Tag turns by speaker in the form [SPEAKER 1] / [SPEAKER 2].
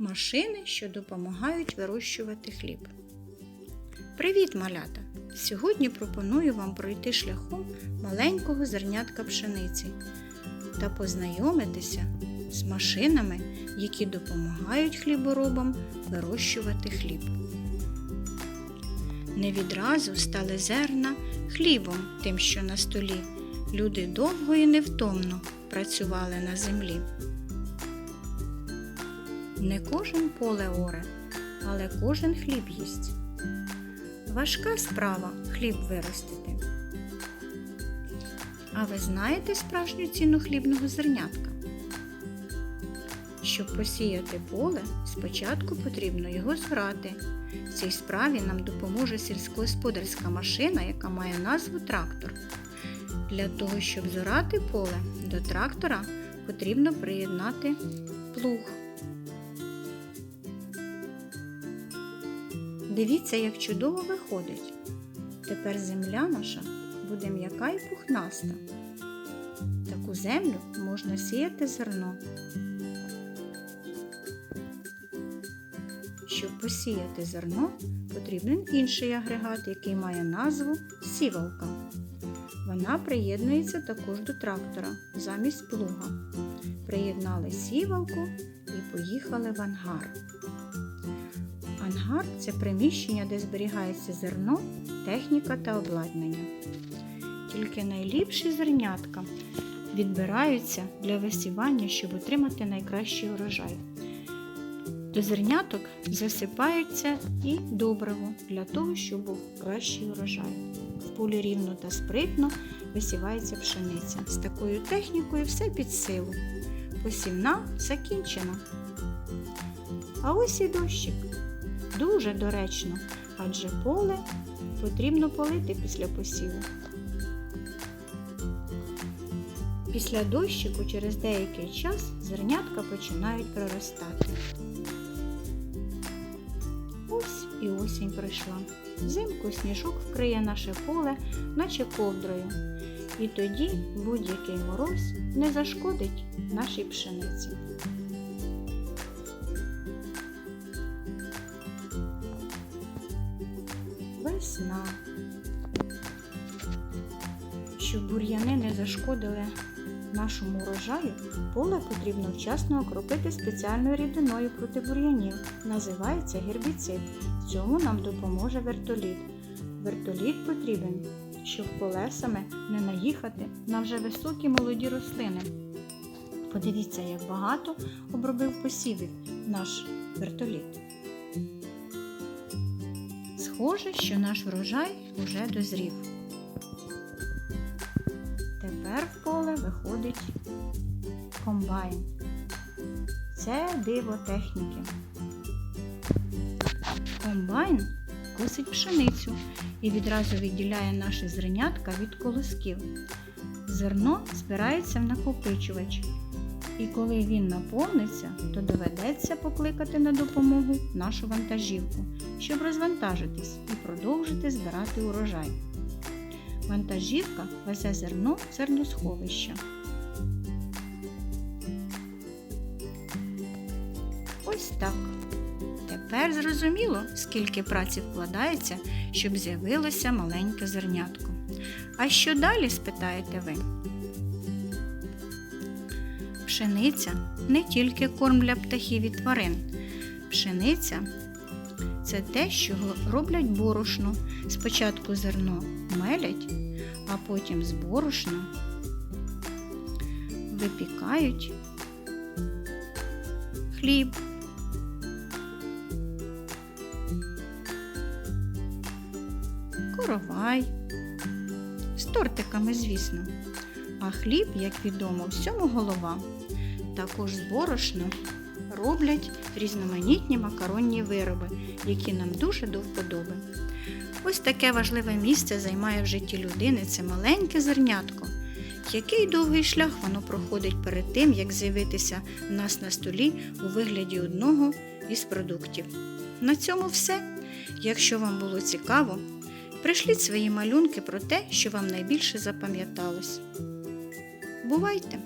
[SPEAKER 1] Машини, що допомагають вирощувати хліб. Привіт, малята! Сьогодні пропоную вам пройти шляхом маленького зернятка пшениці та познайомитися з машинами, які допомагають хліборобам вирощувати хліб. Не відразу стали зерна хлібом тим, що на столі. Люди довго і невтомно працювали на землі. Не кожен поле оре, але кожен хліб їсть. Важка справа хліб виростити. А ви знаєте справжню ціну хлібного зернятка? Щоб посіяти поле, спочатку потрібно його зграти. В цій справі нам допоможе сільськогосподарська машина, яка має назву трактор. Для того, щоб зорати поле, до трактора потрібно приєднати плуг. Дивіться, як чудово виходить. Тепер земля наша буде м'яка і пухнаста. Таку землю можна сіяти зерно. Щоб посіяти зерно, потрібен інший агрегат, який має назву сівалка. Вона приєднується також до трактора замість плуга. Приєднали сівалку і поїхали в ангар. Ангар це приміщення, де зберігається зерно, техніка та обладнання. Тільки найліпші зернятка відбираються для висівання, щоб отримати найкращий урожай. До зерняток засипається і добриво для того, щоб був кращий урожай. В полі рівно та спритно висівається пшениця. З такою технікою все під силу. Посівна закінчена. А ось і дощик. Дуже доречно, адже поле потрібно полити після посіву. Після дощику через деякий час зернятка починають проростати. Ось і осінь прийшла. Взимку сніжок вкриє наше поле, наче ковдрою. І тоді будь-який мороз не зашкодить нашій пшениці. Весна. Щоб бур'яни не зашкодили нашому урожаю, поле потрібно вчасно окропити спеціальною рідиною проти бур'янів. Називається гербіцид. Цьому нам допоможе вертоліт. Вертоліт потрібен, щоб колесами не наїхати на вже високі молоді рослини. Подивіться, як багато обробив посівів наш вертоліт. Схоже, що наш врожай уже дозрів. Тепер в поле виходить комбайн. Це диво техніки. Комбайн косить пшеницю і відразу відділяє наше зернятка від колосків. Зерно збирається в накопичувач. І коли він наповниться, то доведеться покликати на допомогу нашу вантажівку, щоб розвантажитись і продовжити збирати урожай. Вантажівка везе зерно в зерносховище. Ось так. Тепер зрозуміло, скільки праці вкладається, щоб з'явилося маленьке зернятко. А що далі, спитаєте ви? Пшениця не тільки корм для птахів і тварин. Пшениця це те, що роблять борошно. Спочатку зерно мелять, а потім з борошна випікають хліб. Коровай з тортиками, звісно. А хліб, як відомо, всьому голова. Також з борошна роблять різноманітні макаронні вироби, які нам дуже до вподоби. Ось таке важливе місце займає в житті людини це маленьке зернятко. Який довгий шлях воно проходить перед тим, як з'явитися в нас на столі у вигляді одного із продуктів. На цьому все. Якщо вам було цікаво, пришліть свої малюнки про те, що вам найбільше запам'яталось. Бувайте!